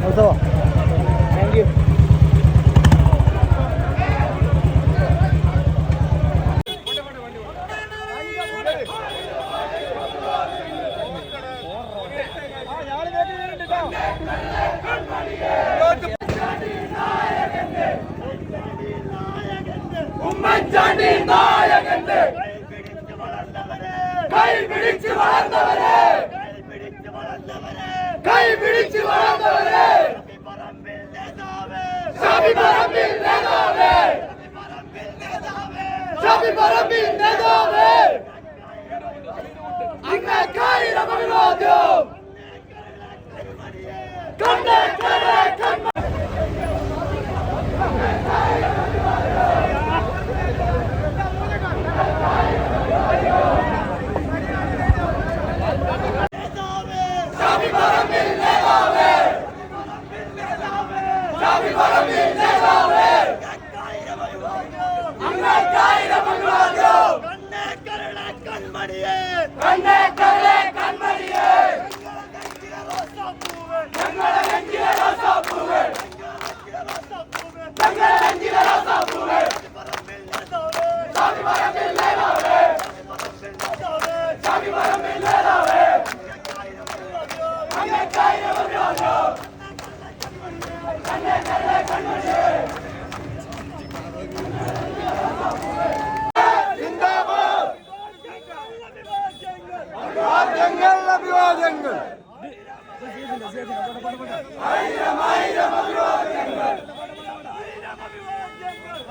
നിർത്തോ. Thank you Oommen Chandy നായ വളർന്നവരെ. കൈ പിടിച്ച് വളർന്നവരെ. ഞങ്ങളെ നെഞ്ചിലെ റോസാപ്പൂവേ ഞങ്ങളെ നെഞ്ചിലെ റോസാപ്പൂവേ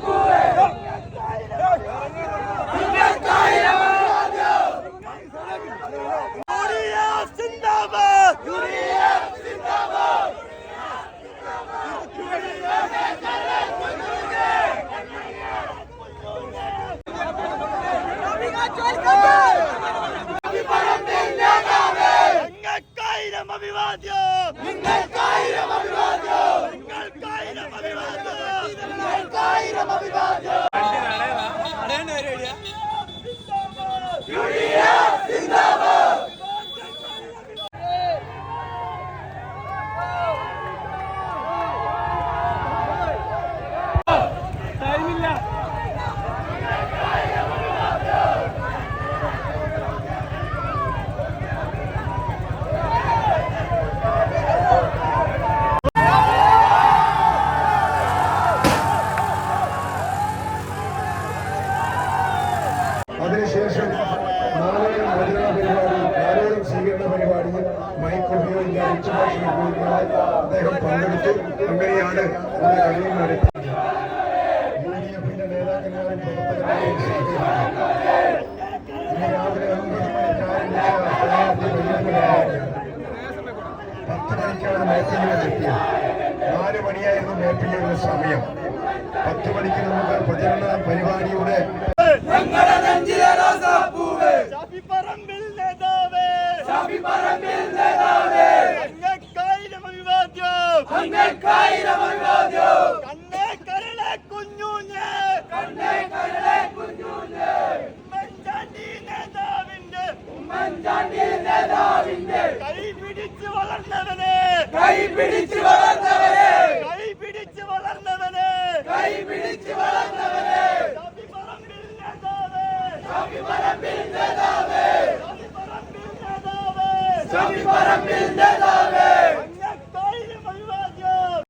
pouco പങ്കെടുത്തു അങ്ങനെയാണ് മണിക്ക് നാല് മണിയായിരുന്നു മേപ്പിലേക്ക് സമയം പത്ത് മണിക്ക് നമുക്ക് പ്രചരണ പരിപാടിയുടെ ശബിപറമ്പിൽ നേതാവേ